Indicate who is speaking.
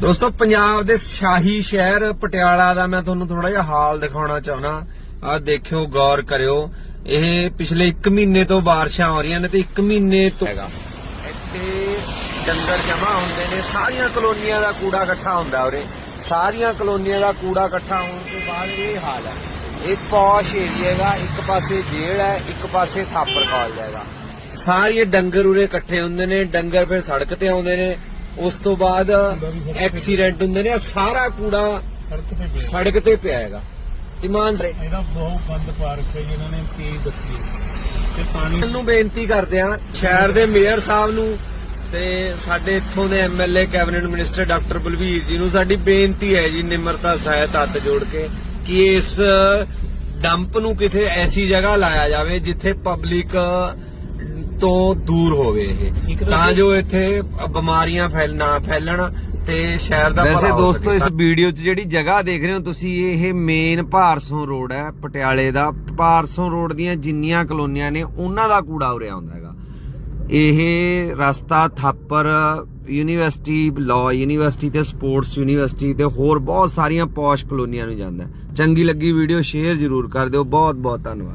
Speaker 1: ਦੋਸਤੋ ਪੰਜਾਬ ਦੇ ਸ਼ਾਹੀ ਸ਼ਹਿਰ ਪਟਿਆਲਾ ਦਾ ਮੈਂ ਤੁਹਾਨੂੰ ਥੋੜਾ ਜਿਹਾ ਹਾਲ ਦਿਖਾਉਣਾ ਚਾਹੁੰਦਾ। ਆ ਦੇਖਿਓ ਗੌਰ ਕਰਿਓ। ਇਹ ਪਿਛਲੇ 1 ਮਹੀਨੇ ਤੋਂ ਬਾਰਿਸ਼ਾਂ ਹੋ ਰਹੀਆਂ ਨੇ ਤੇ 1 ਮਹੀਨੇ ਤੋਂ ਇੱਥੇ ਡੰਗਰ ਜਮਾ ਹੁੰਦੇ ਨੇ। ਸਾਰੀਆਂ ਕਲੋਨੀਆਂ ਦਾ ਕੂੜਾ ਇਕੱਠਾ ਹੁੰਦਾ ਉਰੇ। ਸਾਰੀਆਂ ਕਲੋਨੀਆਂ ਦਾ ਕੂੜਾ ਇਕੱਠਾ ਹੋਣ ਤੋਂ ਬਾਅਦ ਇਹ ਹਾਲ ਹੈ। ਇਹ ਪੌਸ਼ ਏਰੀਆ ਹੈਗਾ। ਇੱਕ ਪਾਸੇ ਜੇਲ੍ਹ ਹੈ ਇੱਕ ਪਾਸੇ ਥਾਪਰ ਕਾਲਜ ਹੈਗਾ। ਸਾਰੇ ਡੰਗਰ ਉਰੇ ਇਕੱਠੇ ਹੁੰਦੇ ਨੇ। ਡੰਗਰ ਫਿਰ ਸੜਕ ਤੇ ਆਉਂਦੇ ਨੇ। ਉਸ ਤੋਂ ਬਾਅਦ ਐਕਸੀਡੈਂਟ ਹੁੰਦੇ ਨੇ ਸਾਰਾ ਕੂੜਾ
Speaker 2: ਸੜਕ ਤੇ ਪਿਆ।
Speaker 1: ਸੜਕ ਤੇ ਪਿਆ ਹੈਗਾ। ਇਮਾਨ ਸੇ
Speaker 2: ਇਹਦਾ ਬਹੁਤ ਬੰਦ ਪਾ ਰੱਖਿਆ ਜੀ ਇਹਨਾਂ ਨੇ ਤੇਜ਼ ਦੱਸੀ ਤੇ ਪਾਣੀ
Speaker 1: ਨੂੰ ਬੇਨਤੀ ਕਰਦੇ ਆ ਸ਼ਹਿਰ ਦੇ ਮੇਅਰ ਸਾਹਿਬ ਨੂੰ ਤੇ ਸਾਡੇ ਇੱਥੋਂ ਦੇ MLA cabinet minister doctor Balvir ji ਨੂੰ ਸਾਡੀ ਬੇਨਤੀ ਹੈ ਜੀ ਨਿਮਰਤਾ ਸਹਿਤ ਹੱਥ ਜੋੜ ਕੇ ਕਿ ਇਸ ਡੰਪ ਨੂੰ ਕਿਤੇ ਐਸੀ ਜਗ੍ਹਾ ਲਾਇਆ ਜਾਵੇ ਜਿੱਥੇ ਪਬਲਿਕ ਤੋਂ ਦੂਰ ਹੋਵੇ ਇਹ।
Speaker 2: ਤਾਂ ਜੀ-
Speaker 1: ਇੱਥੇ ਬਿਮਾਰੀਆਂ ਫੈਲ ਨਾ ਫੈਲਣ ਤੇ ਸ਼ਹਿਰ ਦਾ
Speaker 3: ਵੈਸੇ ਦੋਸਤੋ। ਇਸ ਵੀਡੀਓ 'ਚ ਜਿਹੜੀ ਜਗ੍ਹਾ ਦੇਖ ਰਹੇ ਹੋ ਤੁਸੀਂ ਇਹ ਮੇਨ ਭਾਰਸੋਂ ਰੋਡ ਹੈ ਪਟਿਆਲੇ ਦਾ। ਭਾਰਸੋਂ ਰੋਡ ਦੀਆਂ ਜਿੰਨੀਆਂ ਕਲੋਨੀਆਂ ਨੇ ਉਹਨਾਂ ਦਾ ਕੂੜਾ ਉਰੇ ਆਉਂਦਾ ਹੈਗਾ। ਇਹ ਰਸਤਾ ਥਾਪਰ ਯੂਨੀਵਰਸਿਟੀ ਲਾਅ ਯੂਨੀਵਰਸਿਟੀ ਤੇ ਸਪੋਰਟਸ ਯੂਨੀਵਰਸਿਟੀ ਤੇ ਹੋਰ ਬਹੁਤ ਸਾਰੀਆਂ ਪੌਸ਼ ਕਲੋਨੀਆਂ ਨੂੰ ਜਾਂਦਾ ਹੈ। ਚੰਗੀ ਲੱਗੀ ਵੀਡੀਓ ਸ਼ੇਅਰ ਜ਼ਰੂਰ ਕਰ ਦਿਓ। ਬਹੁਤ ਬਹੁਤ ਧੰਨਵਾਦ।